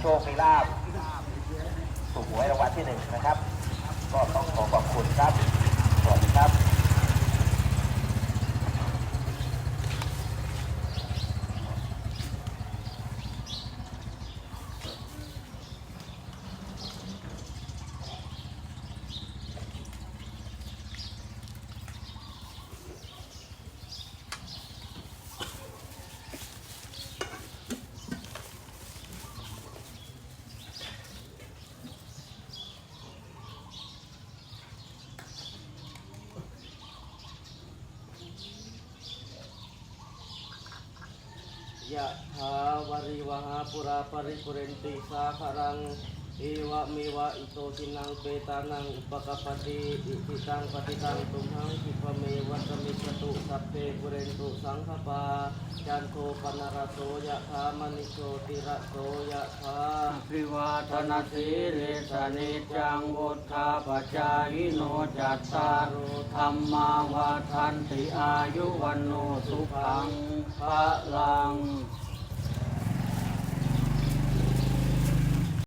โชคมีลาบถูกหวยรางวัลที่หนึ่งนะครับ ก็ต้องขอขอบคุณครับสวัสดีครับ ยะถาวริวหาปุราปริปุเรนติสาคารังเอวะเมวะอิโตทินังเปตานังอุปกปปติอิติตังปฏิตังตุมหังคิปเม เพปุเรนตุสังขปาจันโทปนารโสยะธามณิโชติระโสยะธาริวาทนาสีริสนิจังวุธาปจายโนจัตตารุธรรมาวาทันติอายุวันโนสุขังพระลัง